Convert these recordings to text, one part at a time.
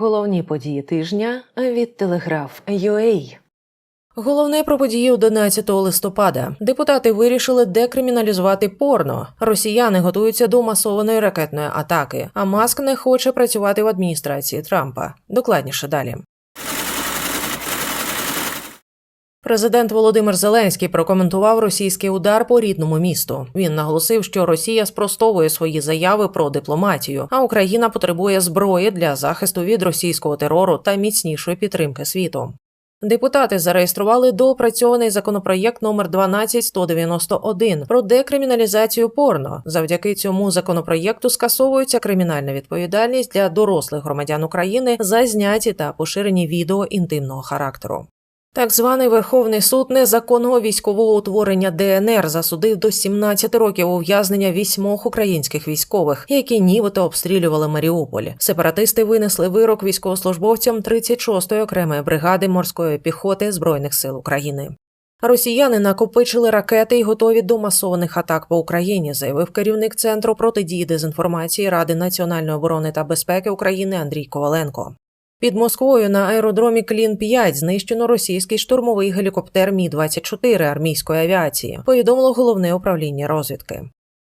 Головні події тижня від Телеграф UA. Головне про події 11 листопада. Депутати вирішили декриміналізувати порно. Росіяни готуються до масованої ракетної атаки. А Маск не хоче працювати в адміністрації Трампа. Докладніше далі. Президент Володимир Зеленський прокоментував російський удар по рідному місту. Він наголосив, що Росія спростовує свої заяви про дипломатію, а Україна потребує зброї для захисту від російського терору та міцнішої підтримки світу. Депутати зареєстрували доопрацьований законопроєкт номер 12191 про декриміналізацію порно. Завдяки цьому законопроєкту скасовується кримінальна відповідальність для дорослих громадян України за зняті та поширені відео інтимного характеру. Так званий Верховний суд незаконного військового утворення ДНР засудив до 17 років ув'язнення вісьмох українських військових, які нібито обстрілювали Маріуполь. Сепаратисти винесли вирок військовослужбовцям 36-ї окремої бригади морської піхоти збройних сил України. Росіяни накопичили ракети і готові до масованих атак по Україні, заявив керівник центру протидії дезінформації Ради національної оборони та безпеки України Андрій Коваленко. Під Москвою на аеродромі Клін 5 знищено російський штурмовий гелікоптер Мі 24 армійської авіації. Повідомило головне управління розвідки.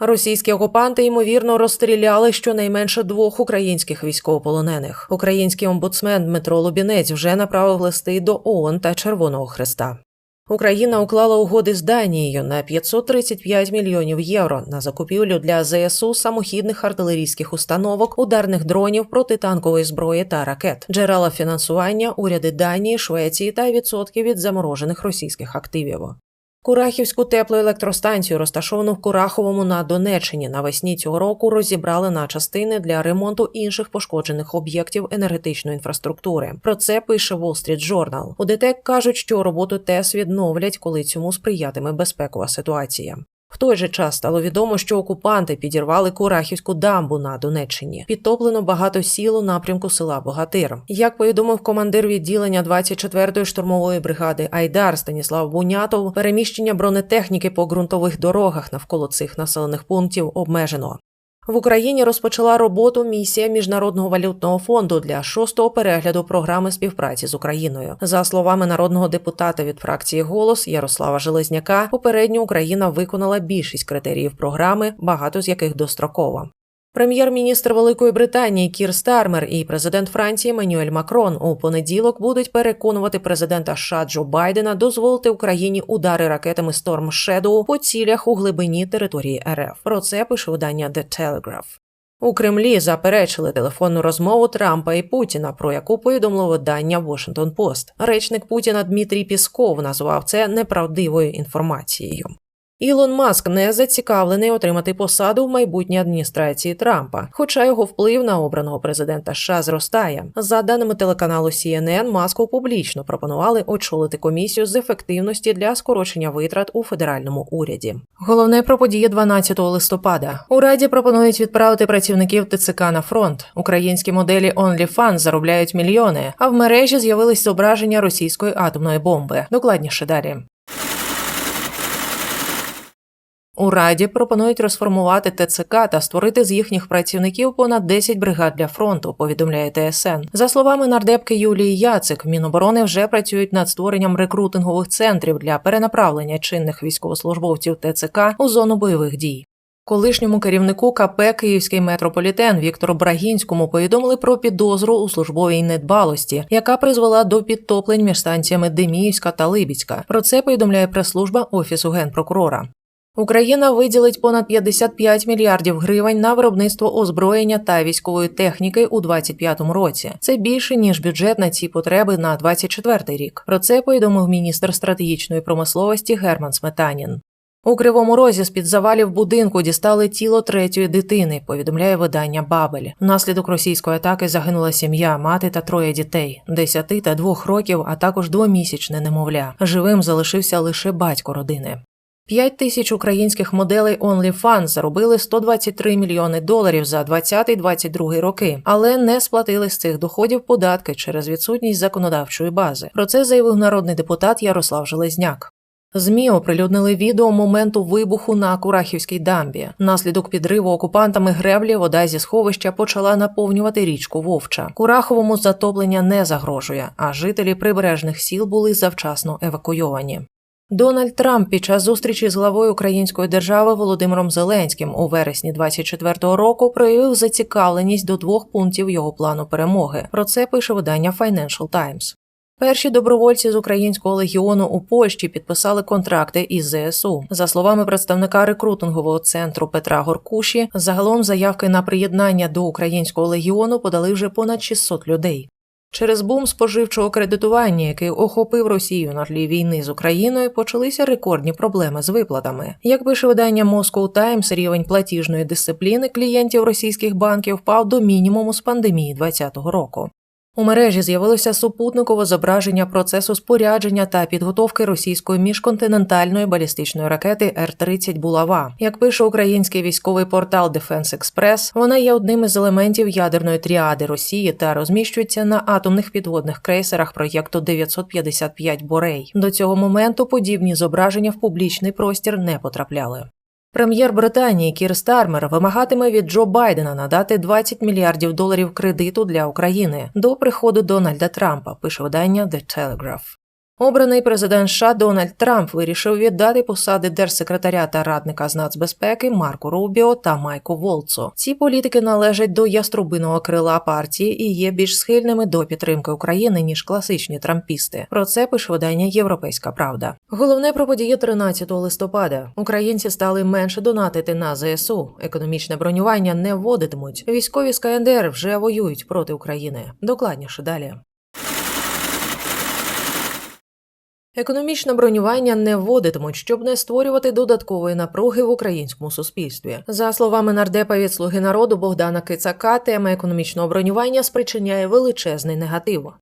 Російські окупанти ймовірно розстріляли щонайменше двох українських військовополонених. Український омбудсмен Дмитро Лубінець вже направив листи до ООН та Червоного Христа. Україна уклала угоди з Данією на 535 мільйонів євро на закупівлю для ЗСУ самохідних артилерійських установок, ударних дронів, протитанкової зброї та ракет, джерела фінансування, уряди Данії, Швеції та відсотки від заморожених російських активів. Курахівську теплоелектростанцію, розташовану в Кураховому на Донеччині, навесні цього року розібрали на частини для ремонту інших пошкоджених об'єктів енергетичної інфраструктури. Про це пише Wall Street Journal. У ДТЕК кажуть, що роботу ТЕС відновлять, коли цьому сприятиме безпекова ситуація. В той же час стало відомо, що окупанти підірвали Курахівську дамбу на Донеччині. Підтоплено багато сіл у напрямку села Богатир. Як повідомив командир відділення 24-ї штурмової бригади Айдар Станіслав Бунятов, переміщення бронетехніки по ґрунтових дорогах навколо цих населених пунктів обмежено. В Україні розпочала роботу місія Міжнародного валютного фонду для шостого перегляду програми співпраці з Україною. За словами народного депутата від фракції Голос Ярослава Железняка, попередньо Україна виконала більшість критеріїв програми, багато з яких достроково. Прем'єр-міністр Великої Британії Кір Стармер і президент Франції Манюель Макрон у понеділок будуть переконувати президента США Джо Байдена дозволити Україні удари ракетами Storm Shadow по цілях у глибині території РФ. Про це пише видання The Telegraph. У Кремлі заперечили телефонну розмову Трампа і Путіна, про яку повідомило видання Washington Post. Речник Путіна Дмитрій Пісков назвав це неправдивою інформацією. Ілон Маск не зацікавлений отримати посаду в майбутній адміністрації Трампа, хоча його вплив на обраного президента США зростає. За даними телеканалу CNN, Маску публічно пропонували очолити комісію з ефективності для скорочення витрат у федеральному уряді. Головне про події 12 листопада. У раді пропонують відправити працівників ТЦК на фронт. Українські моделі OnlyFans заробляють мільйони, а в мережі з'явились зображення російської атомної бомби. Докладніше далі. У раді пропонують розформувати ТЦК та створити з їхніх працівників понад 10 бригад для фронту. Повідомляє ТСН. За словами нардепки Юлії Яцик, Міноборони вже працюють над створенням рекрутингових центрів для перенаправлення чинних військовослужбовців ТЦК у зону бойових дій. Колишньому керівнику КП Київський метрополітен Віктору Брагінському повідомили про підозру у службовій недбалості, яка призвела до підтоплень між станціями Деміївська та Либіцька. Про це повідомляє прес-служба офісу генпрокурора. Україна виділить понад 55 мільярдів гривень на виробництво озброєння та військової техніки у 2025 році. Це більше ніж бюджет на ці потреби на 2024 рік. Про це повідомив міністр стратегічної промисловості Герман Сметанін. У кривому розі з під завалів будинку дістали тіло третьої дитини. Повідомляє видання Бабель. Внаслідок російської атаки загинула сім'я, мати та троє дітей 10 та 2 років, а також двомісячне немовля. Живим залишився лише батько родини. 5 тисяч українських моделей OnlyFans заробили 123 мільйони доларів за 20-22 роки, але не сплатили з цих доходів податки через відсутність законодавчої бази. Про це заявив народний депутат Ярослав Железняк. ЗМІ оприлюднили відео моменту вибуху на Курахівській дамбі. Внаслідок підриву окупантами греблі вода зі сховища почала наповнювати річку Вовча. Кураховому затоплення не загрожує, а жителі прибережних сіл були завчасно евакуйовані. Дональд Трамп під час зустрічі з главою української держави Володимиром Зеленським у вересні 24-го року проявив зацікавленість до двох пунктів його плану перемоги. Про це пише видання Financial Times. Перші добровольці з українського легіону у Польщі підписали контракти із ЗСУ. За словами представника рекрутингового центру Петра Горкуші, загалом заявки на приєднання до українського легіону подали вже понад 600 людей. Через бум споживчого кредитування, який охопив Росію на тлі війни з Україною, почалися рекордні проблеми з виплатами. Як пише видання Moscow Times, рівень платіжної дисципліни клієнтів російських банків впав до мінімуму з пандемії 2020 року. У мережі з'явилося супутникове зображення процесу спорядження та підготовки російської міжконтинентальної балістичної ракети Р-30 Булава. Як пише український військовий портал Defense Express, вона є одним із елементів ядерної тріади Росії та розміщується на атомних підводних крейсерах проєкту 955 Борей. До цього моменту подібні зображення в публічний простір не потрапляли. Прем'єр Британії Кір Стармер вимагатиме від Джо Байдена надати 20 мільярдів доларів кредиту для України до приходу Дональда Трампа. Пише видання The Telegraph. Обраний президент США Дональд Трамп вирішив віддати посади держсекретаря та радника з нацбезпеки Марку Рубіо та Майку Волцу. Ці політики належать до яструбиного крила партії і є більш схильними до підтримки України ніж класичні трампісти. Про це пише видання Європейська Правда. Головне про події 13 листопада. Українці стали менше донатити на ЗСУ. Економічне бронювання не вводитимуть. Військові з КНДР вже воюють проти України. Докладніше далі. Економічне бронювання не вводитимуть, щоб не створювати додаткової напруги в українському суспільстві. За словами нардепа від слуги народу Богдана Кицака, тема економічного бронювання спричиняє величезний негатив.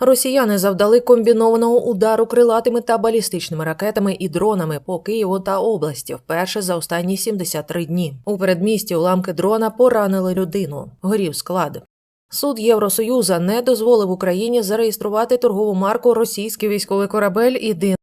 Росіяни завдали комбінованого удару крилатими та балістичними ракетами і дронами по Києву та області вперше за останні 73 дні. У передмісті уламки дрона поранили людину. Горів склад. Суд Євросоюза не дозволив Україні зареєструвати торгову марку Російський військовий корабель і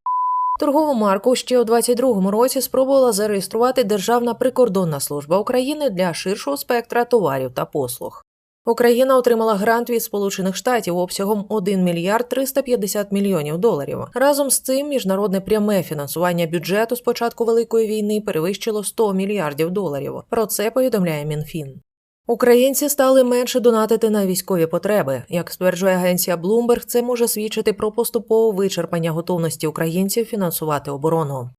Торгову марку ще у 22-му році спробувала зареєструвати Державна прикордонна служба України для ширшого спектра товарів та послуг. Україна отримала грант від Сполучених Штатів обсягом 1 мільярд 350 мільйонів доларів. Разом з цим міжнародне пряме фінансування бюджету з початку великої війни перевищило 100 мільярдів доларів. Про це повідомляє Мінфін. Українці стали менше донатити на військові потреби. Як стверджує агенція Bloomberg, це може свідчити про поступове вичерпання готовності українців фінансувати оборону.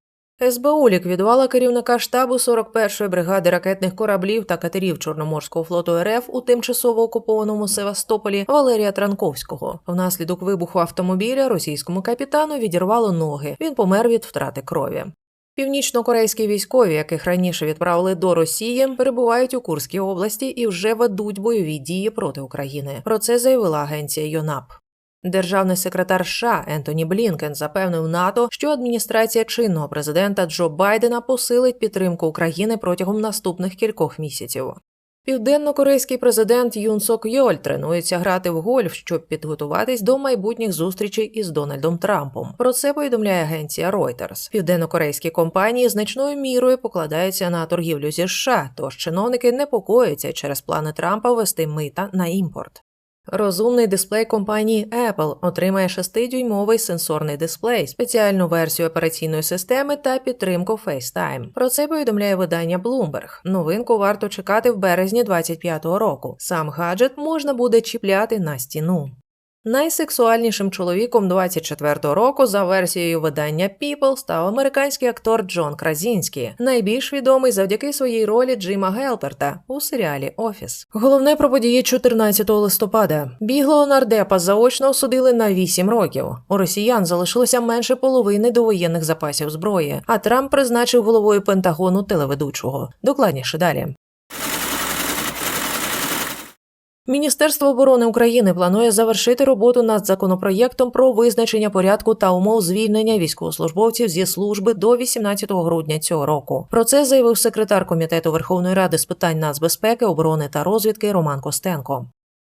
СБУ ліквідувала керівника штабу 41-ї бригади ракетних кораблів та катерів Чорноморського флоту РФ у тимчасово окупованому Севастополі Валерія Транковського. Внаслідок вибуху автомобіля російському капітану відірвало ноги. Він помер від втрати крові. Північно-корейські військові, яких раніше відправили до Росії, перебувають у Курській області і вже ведуть бойові дії проти України. Про це заявила агенція ЮНАП. Державний секретар США Ентоні Блінкен запевнив НАТО, що адміністрація чинного президента Джо Байдена посилить підтримку України протягом наступних кількох місяців. Південно-корейський президент Юн Сок Йоль тренується грати в гольф, щоб підготуватись до майбутніх зустрічей із Дональдом Трампом. Про це повідомляє агенція Reuters. Південно-корейські компанії значною мірою покладаються на торгівлю зі США, тож чиновники непокоїться через плани Трампа ввести мита на імпорт. Розумний дисплей компанії Apple отримає 6-дюймовий сенсорний дисплей, спеціальну версію операційної системи та підтримку FaceTime. Про це повідомляє видання Bloomberg. Новинку варто чекати в березні 2025 року. Сам гаджет можна буде чіпляти на стіну. Найсексуальнішим чоловіком 24-го року за версією видання People став американський актор Джон Кразінський, найбільш відомий завдяки своїй ролі Джима Гелперта у серіалі Офіс. Головне про події 14 листопада. Біглого нардепа заочно осудили на 8 років. У росіян залишилося менше половини довоєнних запасів зброї, а Трамп призначив головою Пентагону телеведучого. Докладніше далі. Міністерство оборони України планує завершити роботу над законопроєктом про визначення порядку та умов звільнення військовослужбовців зі служби до 18 грудня цього року. Про це заявив секретар комітету Верховної Ради з питань нацбезпеки, оборони та розвідки Роман Костенко.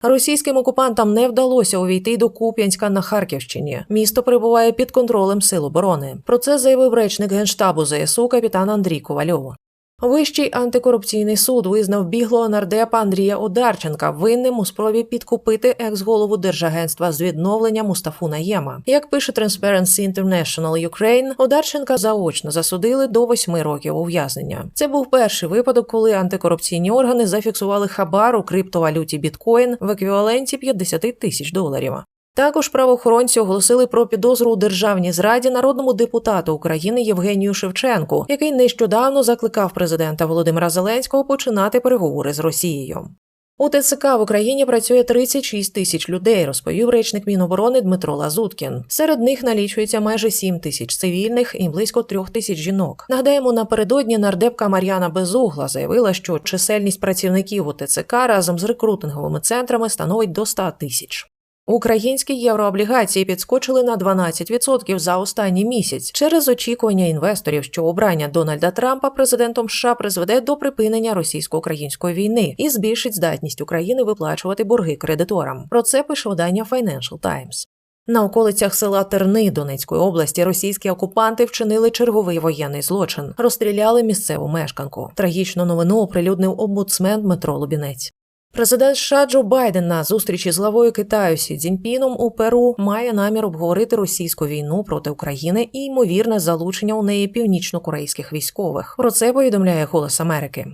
Російським окупантам не вдалося увійти до Куп'янська на Харківщині. Місто перебуває під контролем сил оборони. Про це заявив речник генштабу ЗСУ капітан Андрій Ковальов. Вищий антикорупційний суд визнав біглого нардепа Андрія Одарченка винним у спробі підкупити екс-голову держагентства з відновлення Мустафу Наєма. Як пише Transparency International Ukraine, Одарченка заочно засудили до восьми років ув'язнення. Це був перший випадок, коли антикорупційні органи зафіксували хабар у криптовалюті біткоін в еквіваленті 50 тисяч доларів. Також правоохоронці оголосили про підозру у державній зраді народному депутату України Євгенію Шевченку, який нещодавно закликав президента Володимира Зеленського починати переговори з Росією. У ТЦК в Україні працює 36 тисяч людей, розповів речник Міноборони Дмитро Лазуткін. Серед них налічується майже 7 тисяч цивільних і близько 3 тисяч жінок. Нагадаємо, напередодні нардепка Мар'яна Безугла заявила, що чисельність працівників у ТЦК разом з рекрутинговими центрами становить до 100 тисяч. Українські єврооблігації підскочили на 12% за останній місяць через очікування інвесторів, що обрання Дональда Трампа президентом США призведе до припинення російсько-української війни і збільшить здатність України виплачувати борги кредиторам. Про це пише видання Financial Times. На околицях села Терни Донецької області російські окупанти вчинили черговий воєнний злочин, розстріляли місцеву мешканку. Трагічну новину оприлюднив омбудсмен Дмитро Лубінець. Президент США Джо Байден на зустрічі з главою Китаю Сі Цзіньпіном у Перу має намір обговорити російську війну проти України і ймовірне залучення у неї північно-корейських військових. Про це повідомляє Голос Америки.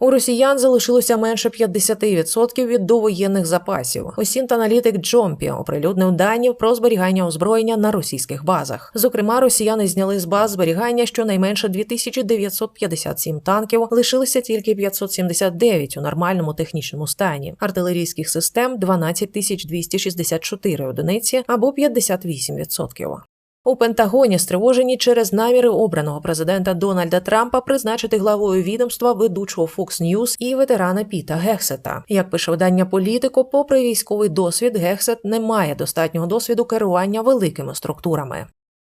У росіян залишилося менше 50% від довоєнних запасів. Осінт-аналітик Джомпі оприлюднив дані про зберігання озброєння на російських базах. Зокрема, росіяни зняли з баз зберігання щонайменше 2957 танків, лишилися тільки 579 у нормальному технічному стані. Артилерійських систем 12 264 одиниці або 58%. У Пентагоні стривожені через наміри обраного президента Дональда Трампа призначити главою відомства ведучого Fox News і ветерана Піта Гексета. Як пише видання політико, попри військовий досвід, Гексет не має достатнього досвіду керування великими структурами.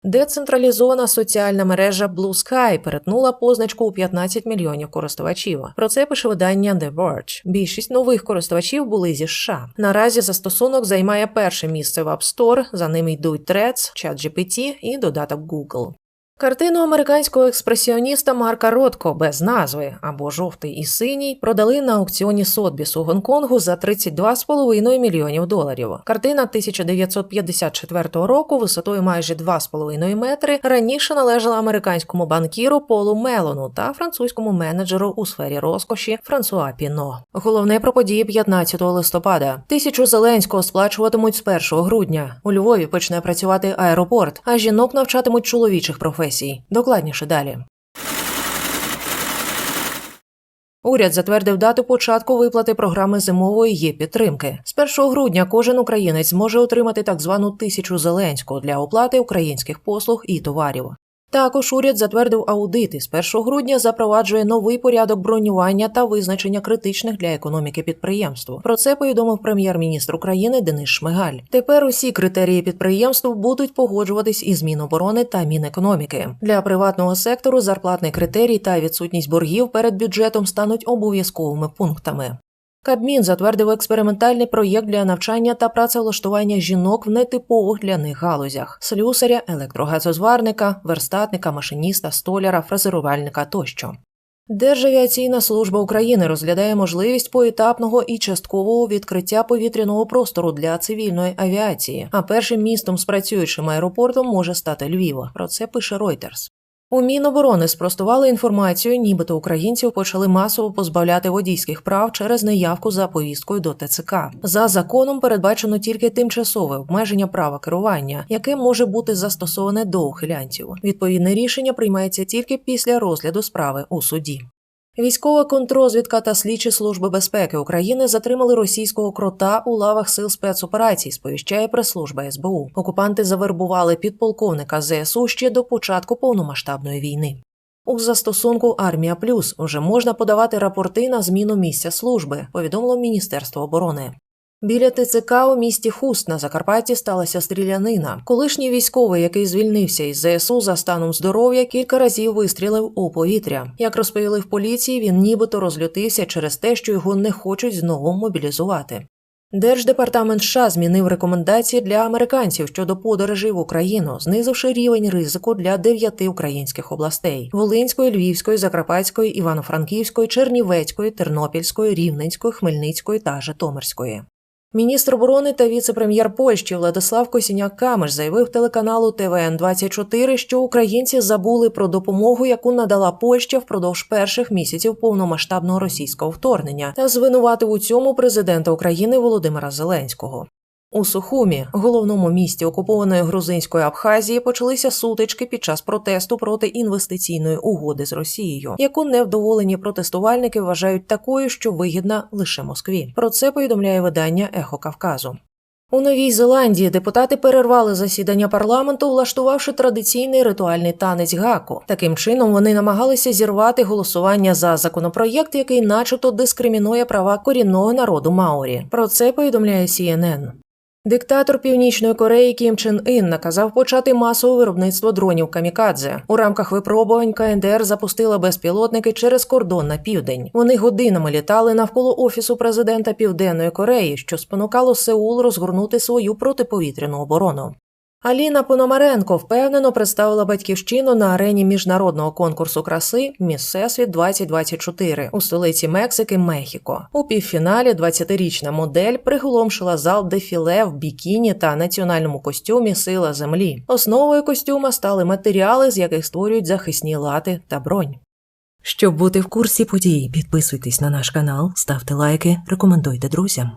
Децентралізована соціальна мережа Blue Sky перетнула позначку у 15 мільйонів користувачів. Про це пише видання The Verge. Більшість нових користувачів були зі США. Наразі застосунок займає перше місце в App Store, за ними йдуть Threads, ChatGPT і додаток Google. Картину американського експресіоніста Марка Ротко без назви або жовтий і синій продали на аукціоні Сотбіс у Гонконгу за 32,5 мільйонів доларів. Картина 1954 року висотою майже 2,5 метри раніше належала американському банкіру Полу Мелону та французькому менеджеру у сфері розкоші Франсуа Піно. Головне про події 15 листопада. Тисячу Зеленського сплачуватимуть з 1 грудня. У Львові почне працювати аеропорт, а жінок навчатимуть чоловічих професій. Докладніше далі. Уряд затвердив дату початку виплати програми зимової є підтримки. З 1 грудня кожен українець зможе отримати так звану тисячу зеленську для оплати українських послуг і товарів. Також уряд затвердив аудит і з 1 грудня запроваджує новий порядок бронювання та визначення критичних для економіки підприємств. Про це повідомив прем'єр-міністр України Денис Шмигаль. Тепер усі критерії підприємств будуть погоджуватись із Міноборони та Мінекономіки. Для приватного сектору зарплатний критерій та відсутність боргів перед бюджетом стануть обов'язковими пунктами. Кабмін затвердив експериментальний проєкт для навчання та працевлаштування жінок в нетипових для них галузях: слюсаря, електрогазозварника, верстатника, машиніста, столяра, фрезерувальника тощо. Державіаційна служба України розглядає можливість поетапного і часткового відкриття повітряного простору для цивільної авіації. А першим містом з працюючим аеропортом може стати Львів. Про це пише Reuters. У Міноборони спростували інформацію, нібито українців почали масово позбавляти водійських прав через неявку за повісткою до ТЦК. За законом передбачено тільки тимчасове обмеження права керування, яке може бути застосоване до ухилянців. Відповідне рішення приймається тільки після розгляду справи у суді. Військова контрозвідка та слідчі служби безпеки України затримали російського крота у лавах сил спецоперацій. Сповіщає прес-служба СБУ. Окупанти завербували підполковника ЗСУ ще до початку повномасштабної війни. У застосунку Армія Плюс вже можна подавати рапорти на зміну місця служби. Повідомило Міністерство оборони. Біля ТЦК у місті Хуст на Закарпатті сталася стрілянина. Колишній військовий, який звільнився із ЗСУ за станом здоров'я, кілька разів вистрілив у повітря. Як розповіли в поліції, він нібито розлютився через те, що його не хочуть знову мобілізувати. Держдепартамент США змінив рекомендації для американців щодо подорожей в Україну, знизивши рівень ризику для дев'яти українських областей: Волинської, Львівської, Закарпатської, Івано-Франківської, Чернівецької, Тернопільської, Рівненської, Хмельницької та Житомирської. Міністр оборони та віце-прем'єр Польщі Владислав Косіняк-Камиш заявив телеканалу ТВН 24 що українці забули про допомогу, яку надала Польща впродовж перших місяців повномасштабного російського вторгнення, та звинуватив у цьому президента України Володимира Зеленського. У Сухумі, головному місті окупованої грузинської Абхазії, почалися сутички під час протесту проти інвестиційної угоди з Росією, яку невдоволені протестувальники вважають такою, що вигідна лише Москві. Про це повідомляє видання Ехо Кавказу. У Новій Зеландії депутати перервали засідання парламенту, влаштувавши традиційний ритуальний танець гаку. Таким чином вони намагалися зірвати голосування за законопроєкт, який, начебто, дискримінує права корінного народу Маорі. Про це повідомляє CNN. Диктатор Північної Кореї Кім Чен Ін наказав почати масове виробництво дронів камікадзе. У рамках випробувань КНДР запустила безпілотники через кордон на південь. Вони годинами літали навколо офісу президента Південної Кореї, що спонукало Сеул розгорнути свою протиповітряну оборону. Аліна Пономаренко впевнено представила батьківщину на арені міжнародного конкурсу краси Міс Всесвіт 2024 у столиці Мексики Мехіко. У півфіналі 20-річна модель приголомшила зал дефіле в бікіні та національному костюмі Сила землі. Основою костюма стали матеріали, з яких створюють захисні лати та бронь. Щоб бути в курсі подій, підписуйтесь на наш канал, ставте лайки, рекомендуйте друзям.